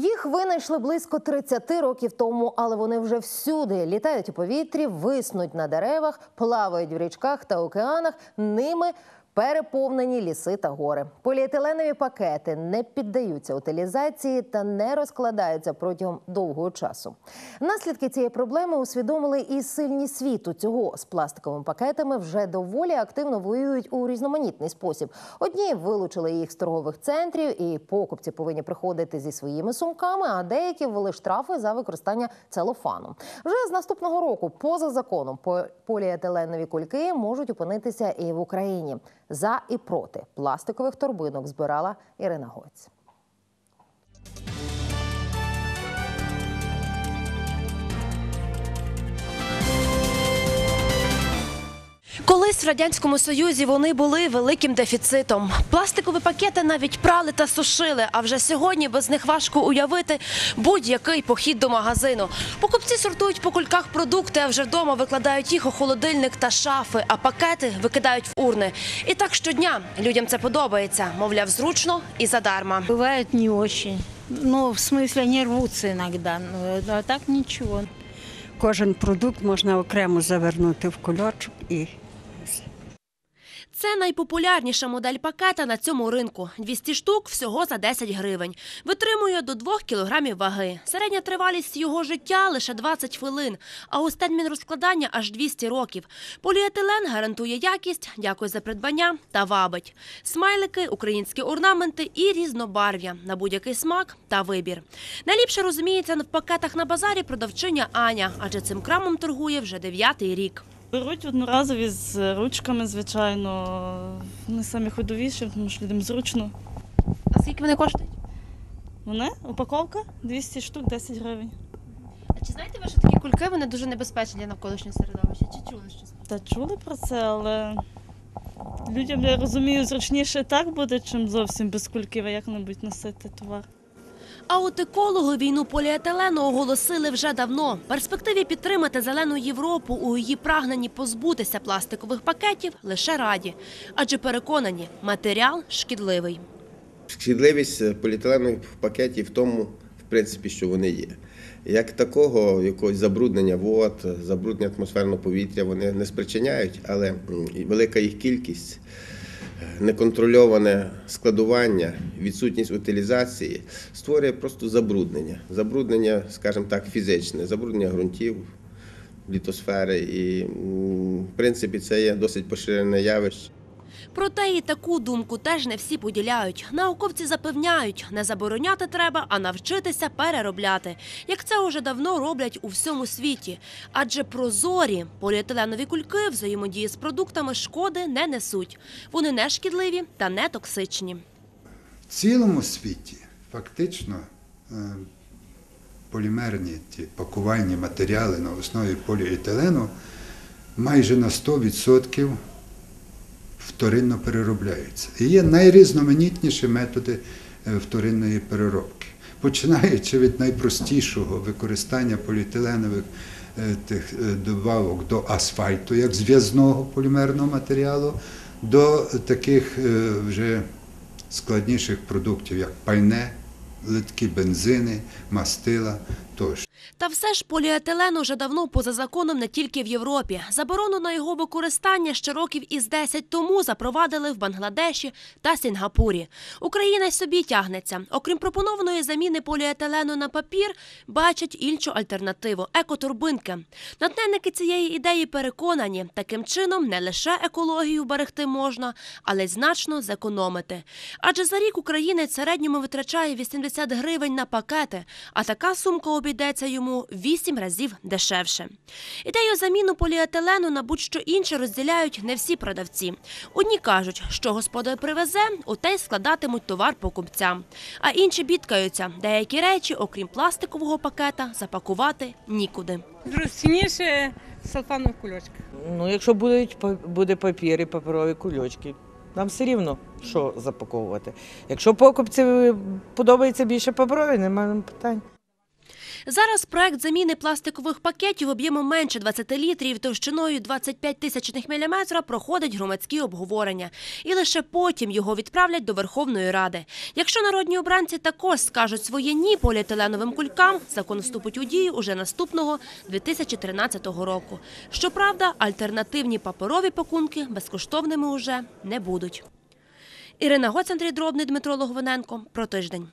Їх винайшли близько 30 років тому, але вони вже всюди літають у повітрі, виснуть на деревах, плавають в річках та океанах. Ними переповнені ліси та гори. Поліетиленові пакети не піддаються утилізації та не розкладаються протягом довгого часу. Наслідки цієї проблеми усвідомили і сильні світу. Цього з пластиковими пакетами вже доволі активно воюють у різноманітний спосіб. Одні вилучили їх з торгових центрів, і покупці повинні приходити зі своїми сумками, а деякі ввели штрафи за використання целофану. Вже з наступного року, поза законом, поліетиленові кульки можуть опинитися і в Україні. За і проти пластикових торбинок збирала Ірина Гоць. Колись в радянському союзі вони були великим дефіцитом. Пластикові пакети навіть прали та сушили. А вже сьогодні без них важко уявити будь-який похід до магазину. Покупці сортують по кульках продукти, а вже вдома викладають їх у холодильник та шафи, а пакети викидають в урни. І так щодня людям це подобається. Мовляв, зручно і задарма. Бывает не очень. Ну, в смысле, не рвутся иногда. Ну, а так ничего. Кожен продукт можна окремо завернути в кульочок і Це найпопулярніша модель пакета на цьому ринку. 200 штук всього за 10 гривень. Витримує до 2 кілограмів ваги. Середня тривалість його життя лише 20 хвилин, а ось термін розкладання аж 200 років. Поліетилен гарантує якість, дякує за придбання та вабить. Смайлики, українські орнаменти і різнобарв'я на будь-який смак та вибір. Найліпше розуміється в пакетах на базарі продавчиня Аня, адже цим крамом торгує вже дев'ятий рік. Беруть одноразові з ручками, звичайно. Вони самі ходовіші, тому що людям зручно. А скільки вони коштують? Вони упаковка 200 штук, 10 гривень. А чи знаєте ви, що такі кульки вони дуже небезпечні для навколишнього середовища? Чи чули щось? Та чули про це, але людям, я розумію, зручніше так буде, чим зовсім без кульків, а як-небудь носити товар. А от екологи війну поліетилену оголосили вже давно. Перспективі підтримати зелену Європу у її прагненні позбутися пластикових пакетів лише раді, адже переконані, матеріал шкідливий. Шкідливість поліетиленових пакетів в тому, в принципі, що вони є. Як такого якогось забруднення вод, забруднення атмосферного повітря вони не спричиняють, але велика їх кількість, неконтрольоване складування, відсутність утилізації створює просто забруднення. Забруднення, скажімо так, фізичне, забруднення ґрунтів, літосфери. І, в принципі, це є досить поширене явище. Проте і таку думку теж не всі поділяють. Науковці запевняють, не забороняти треба, а навчитися переробляти, як це уже давно роблять у всьому світі. Адже прозорі поліетиленові кульки взаємодії з продуктами шкоди не несуть. Вони не шкідливі та не токсичні. В цілому світі фактично е, полімерні ті пакувальні матеріали на основі поліетилену майже на 100% вторинно переробляються. І є найрізноманітніші методи е, вторинної переробки. Починаючи від найпростішого використання поліетиленових е, тих е, добавок до асфальту як зв'язного полімерного матеріалу, до таких вже складніших продуктів, як пальне, литкі бензини, мастила тощо. Та все ж поліетилен уже давно поза законом не тільки в Європі. Заборону на його використання ще років із 10 тому запровадили в Бангладеші та Сінгапурі. Україна й собі тягнеться. Окрім пропонованої заміни поліетилену на папір, бачать іншу альтернативу екотурбинки. Натненники цієї ідеї переконані, таким чином не лише екологію берегти можна, але й значно зекономити. Адже за рік українець в середньому витрачає 80 гривень на пакети, а така сумка обійдеться йому 8 разів дешевше. Ідею заміну поліетилену на будь-що інше розділяють не всі продавці. Одні кажуть, що господар привезе, у те й складатимуть товар покупцям. А інші бідкаються, деякі речі, окрім пластикового пакета, запакувати нікуди. Зручніше салфанові кульочки. Ну, якщо будуть буде папір і паперові кульочки, нам все рівно що запаковувати. Якщо покупці подобається більше паперові, немає питань. Зараз проект заміни пластикових пакетів об'ємом менше 20 літрів товщиною 25 тисячних міліметра проходить громадські обговорення. І лише потім його відправлять до Верховної Ради. Якщо народні обранці також скажуть своє ні поліетиленовим кулькам, закон вступить у дію уже наступного 2013 року. Щоправда, альтернативні паперові пакунки безкоштовними уже не будуть. Ірина Гоц, Андрій Дробний, Дмитро Логвиненко. Про тиждень.